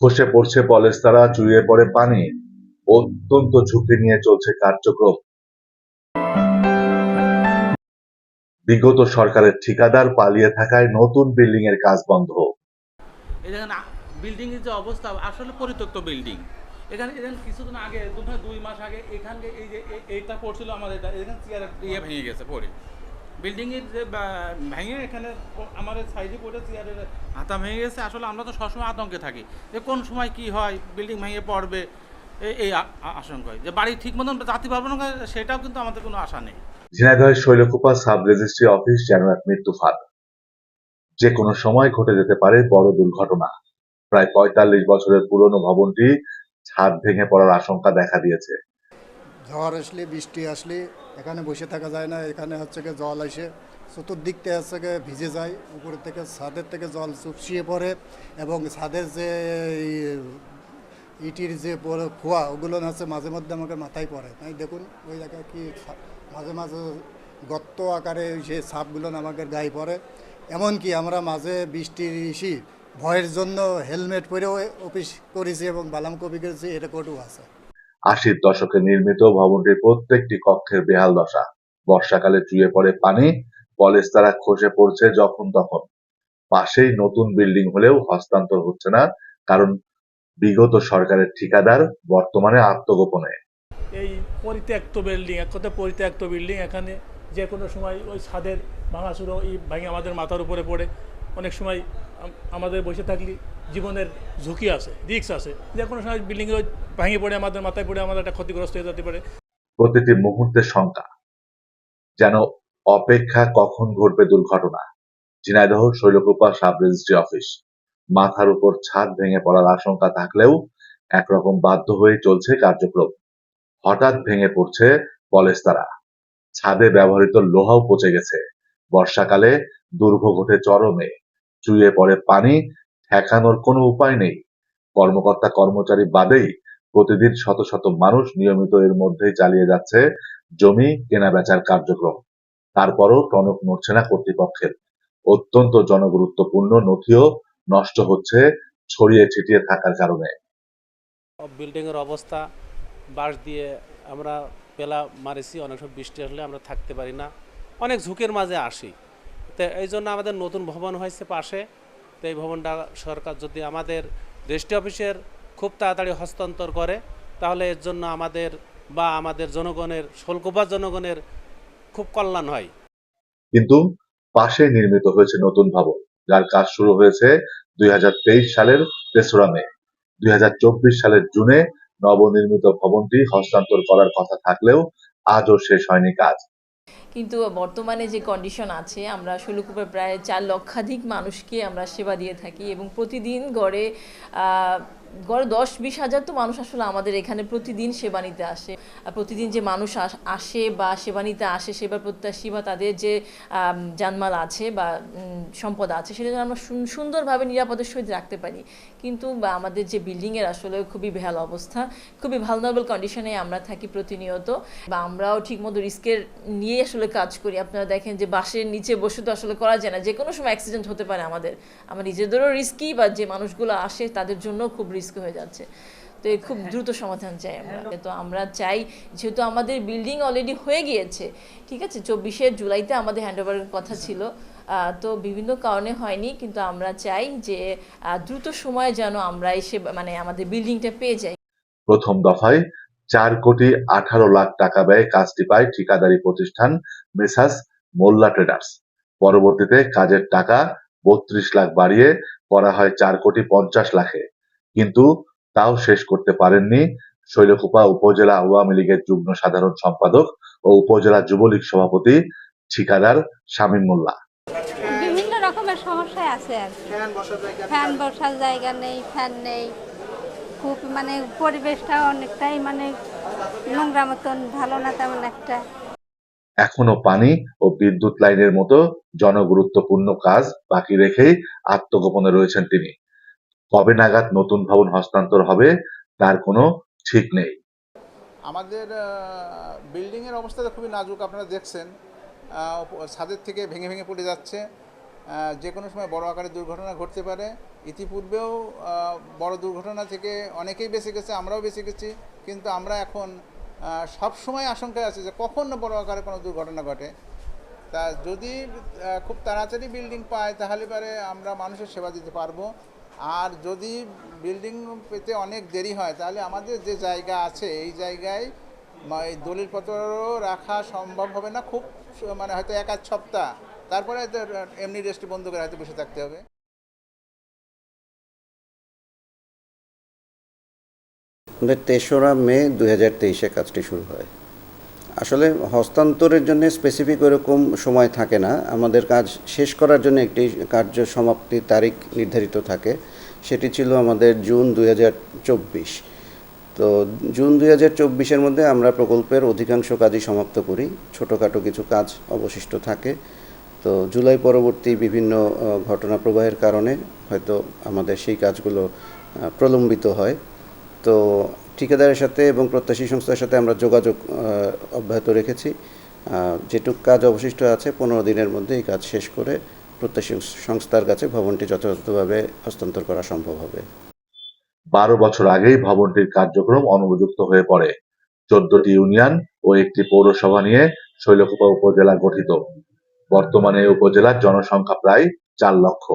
খসে পড়ছে পলেস্তারা চুইয়ে পড়ে পানি। অত্যন্ত ঝুঁকি নিয়ে চলছে কার্যক্রম। বিগত সরকারের ঠিকাদার পালিয়ে থাকায় নতুন বিল্ডিং এর কাজ বন্ধ। বিল্ডিং এর যে অবস্থা, আসলে পরিত্যক্ত বিল্ডিং। এখানে এখানে কিছুদিন আগে, দুই মাস আগে এখানে এই যে এইটা পড়ছিল আমাদের এখানে চেয়ার ইয়ে ভেঙে গেছে পড়ে বিল্ডিং এর যে ভেঙে এখানে আমাদের সাইডে পড়ে চেয়ারের হাতা ভেঙে গেছে। আসলে আমরা তো সবসময় আতঙ্কে থাকি যে, কোন সময় কি হয় বিল্ডিং ভেঙে পড়বে এই- আশঙ্কায়। যে, বাড়ি ঠিক মতন যাতে পারব না, সেটাও কিন্তু আমাদের কোনো আশা নেই। ঝিনাইদহের শৈলকুপা সাব রেজিস্ট্রি অফিস যেন এক মৃত্যু ফাঁদ। যে কোনো সময় ঘটে যেতে পারে বড় দুর্ঘটনা। প্রায় পঁয়তাল্লিশ বছরের পুরনো ভবনটি ছাদ ভেঙে পড়ার আশঙ্কা দেখা দিয়েছে। ঝড় আসলে, বৃষ্টি আসলে, এখানে বসে থাকা যায় না, এখানে হচ্ছে গিয়ে জল আসে। চতুর্দিক থেকে হচ্ছে গিয়ে ভিজে যায়, উপর থেকে ছাদের থেকে জল চুপসিয়ে পড়ে এবং ছাদের যে ইটির যে খোয়া, ওগুলো হচ্ছে মাঝে মধ্যে আমাকে মাথায় পড়ে। তাই দেখুন, ওই জায়গায় কি মাঝে মাঝে গর্ত আকারে সেই সাপগুলো আমাকে গায়ে পড়ে। এমনকি আমরা মাঝে বৃষ্টির ইসি ভয়ের জন্য হেলমেট পরেও অফিস করেছি এবং বালাম কপি করেছি এটা কোটও আছে। আশির দশকে নির্মিত ভবনটির প্রত্যেকটি কক্ষের বেহাল দশা। বর্ষাকালে চুয়ে পড়ে পানি, পলেস্তারা খসে পড়ছে যখন তখন। পাশেই নতুন বিল্ডিং হলেও হস্তান্তর হচ্ছে না, কারণ বিগত সরকারের ঠিকাদার বর্তমানে আত্মগোপনে। এই পরিত্যক্ত বিল্ডিং এক কথায় পরিত্যক্ত বিল্ডিং এখানে যে কোনো সময় ওই ছাদের ভাঙাচুরো এই ভাঙে আমাদের মাথার উপরে পড়ে। অনেক সময় আমাদের বসে থাকলে জীবনের ঝুঁকি আছে রিক্স আছে। যে কোনো সময় বিল্ডিং ভাঙে পড়ে আমাদের, মাথায় পড়ে আমাদের একটা ক্ষতিগ্রস্ত হয়ে যেতে পারে। প্রতিটি মুহূর্তের শঙ্কা, যেন অপেক্ষা কখন ঘটবে দুর্ঘটনা। Jhenaidah Shailkupa sub registry office, মাথার উপর ছাদ ভেঙে পড়ার আশঙ্কা থাকলেও একরকম বাধ্য হয়ে চলছে কার্যক্রম। হঠাৎ ভেঙে পড়ছে পলেস্তারা। ছাদে ব্যবহৃত লোহাও পচে গেছে। বর্ষাকালে দুর্ভোগ ঘটে চরমে। চুয়ে পড়ে পানি ঠেকানোর কোনো উপায় নেই। কর্মকর্তা কর্মচারী বাদেই প্রতিদিন শত শত মানুষ নিয়মিত এর মধ্যেই চালিয়ে যাচ্ছে জমি কেনা বেচার কার্যক্রম। তারপরও টনক নড়ছে না কর্তৃপক্ষের। অত্যন্ত জনগুরুত্বপূর্ণ নথিও নষ্ট হচ্ছে ছড়িয়ে ছিটিয়ে থাকার কারণে। বিল্ডিংয়ের অবস্থা, বাঁশ দিয়ে আমরা পেলা মারেছি, অনেক সময় বৃষ্টি আসলে আমরা থাকতে পারি না। অনেক ঝুঁকির মাঝে আসি। তো এই জন্য আমাদের নতুন ভবন হয়েছে পাশে। তো এই ভবনটা সরকার যদি আমাদের রেজিস্ট্রি অফিসের খুব তাড়াতাড়ি হস্তান্তর করে, তাহলে এর জন্য আমাদের বা আমাদের জনগণের শোলকোপা জনগণের খুব কল্যাণ হয়। কিন্তু পাশে নির্মিত হয়েছে নতুন ভবন, যার কাজ শুরু হয়েছে দুই হাজার তেইশ সালের তেসরা মে। দুই হাজার চব্বিশ সালের জুনে নবনির্মিত ভবনটি হস্তান্তর করার কথা থাকলেও আজও শেষ হয়নি কাজ। কিন্তু বর্তমানে যে কন্ডিশন আছে, আমরা ষোলকুপে প্রায় চার লক্ষাধিক মানুষকে আমরা সেবা দিয়ে থাকি এবং প্রতিদিন গড়ে গড়ে দশ বিশ হাজার তো মানুষ আসলে আমাদের এখানে প্রতিদিন সেবা নিতে আসে। প্রতিদিন যে মানুষ আস- বা সেবা নিতে আসে, সেবা প্রত্যাশী বা তাদের যে জানমাল আছে বা সম্পদ আছে, সেটা যেন আমরা সুন- সুন্দরভাবে নিরাপদের সহিত রাখতে পারি। কিন্তু আমাদের যে বিল্ডিংয়ের আসলে খুবই বেহাল অবস্থা। খুবই ভালনারেবল কন্ডিশনে আমরা থাকি প্রতিনিয়ত। বা আমরাও ঠিকমতো রিস্কের নিয়ে আসলে কাজ করি। আপনারা দেখেন যে বাসের নিচে বসে তো আসলে করা যায় না। যে কোনো সময় অ্যাক্সিডেন্ট হতে পারে আমাদের। আমার নিজেদেরও রিস্কি বা যে মানুষগুলো আসে তাদের জন্য খুব রিস্ক হয়ে যাচ্ছে। তো এর খুব দ্রুত সমাধান চাই আমরা। তো আমরা চাই যেহেতু আমাদের বিল্ডিং অলরেডি হয়ে গিয়েছে ঠিক আছে? চব্বিশে জুলাইতে আমাদের হ্যান্ডওভারের কথা ছিল। তো বিভিন্ন কারণে হয়নি কিন্তু আমরা চাই যে দ্রুত সময়ে যেন আমরা এসে মানে আমাদের বিল্ডিংটা পেয়ে যাই। প্রথম দফায় চার কোটি আঠারো লাখ টাকা ব্যয়ে কাজটি পায় ঠিকাদারি প্রতিষ্ঠান মেসাস মোল্লা ট্রেডার্স। পরবর্তীতে কাজের টাকা বত্রিশ লাখ বাড়িয়ে করা হয় চার কোটি পঞ্চাশ লাখে। কিন্তু তাও শেষ করতে পারেননি। শৈলকুপা উপজেলা আওয়ামী লীগের যুগ্ম সাধারণ সম্পাদক ও উপজেলা যুবলীগ সভাপতি ঠিকাদার শামীম মোল্লা। বিভিন্ন রকমের সমস্যায় আছে আর ফ্যান বসার জায়গা নেই ফ্যান নেই। খুব মানে পরিবেশটা অনেকটাই মানে নোংরা মতন ভালো না তেমন একটা। এখনও পানি ও বিদ্যুৎ লাইনের মতো জনগুরুত্বপূর্ণ কাজ বাকি রেখেই আত্মগোপনে রয়েছেন তিনি। কবে নাগাদ নতুন ভবন হস্তান্তর হবে তার কোনো ঠিক নেই। আমাদের বিল্ডিংয়ের অবস্থা তো খুবই নাজুক, আপনারা দেখছেন। ছাদের থেকে ভেঙে ভেঙে পড়ে যাচ্ছে। যে কোনো সময় বড় আকারের দুর্ঘটনা ঘটতে পারে। ইতিপূর্বেও বড় দুর্ঘটনা থেকে অনেকেই বেঁচে গেছে, আমরাও বেঁচে গেছি। কিন্তু আমরা এখন সব সময় আশঙ্কায় আছি যে কখন বড় আকারে কোনো দুর্ঘটনা ঘটে। তা যদি খুব তাড়াতাড়ি বিল্ডিং পায়, তাহলে পরে আমরা মানুষের সেবা দিতে পারব। আর যদি বিল্ডিং পেতে অনেক দেরি হয়, তাহলে আমাদের যে জায়গা আছে, এই জায়গায় এই দলিলপত্র রাখা সম্ভব হবে না। খুব মানে হয়তো এক আধ সপ্তাহ। তারপরে হয়তো এমনি রেস্ট বন্ধ করে হয়তো বসে থাকতে হবে। তেসরা মে দু হাজার তেইশে কাজটি শুরু হয়। আসলে হস্তান্তরের জন্য স্পেসিফিক ওরকম সময় থাকে না। আমাদের কাজ শেষ করার জন্য একটি কার্য সমাপ্তি তারিখ নির্ধারিত থাকে। সেটি ছিল আমাদের জুন দুই হাজার চব্বিশ। তো জুন দুই হাজার চব্বিশের মধ্যে আমরা প্রকল্পের অধিকাংশ কাজই সমাপ্ত করি। ছোটোখাটো কিছু কাজ অবশিষ্ট থাকে। তো জুলাই পরবর্তী বিভিন্ন ঘটনা প্রবাহের কারণে হয়তো আমাদের সেই কাজগুলো প্রলম্বিত হয়। তো ঠিকাদারের সাথে এবং প্রত্যাশী সংস্থার সাথে আমরা যোগাযোগ অব্যাহত রেখেছি। যেটুক কাজ অবশিষ্ট আছে, পনেরো দিনের মধ্যে এই কাজ শেষ করে প্রত্যাশী সংস্থার কাছে ভবনটি যথাযথভাবে হস্তান্তর করা সম্ভব হবে। বারো বছর আগেই ভবনটির কার্যক্রম অনুপযুক্ত হয়ে পড়ে। চোদ্দটি ইউনিয়ন ও একটি পৌরসভা নিয়ে শৈলকুপা উপজেলা গঠিত। বর্তমানে উপজেলার জনসংখ্যা প্রায় চার লক্ষ।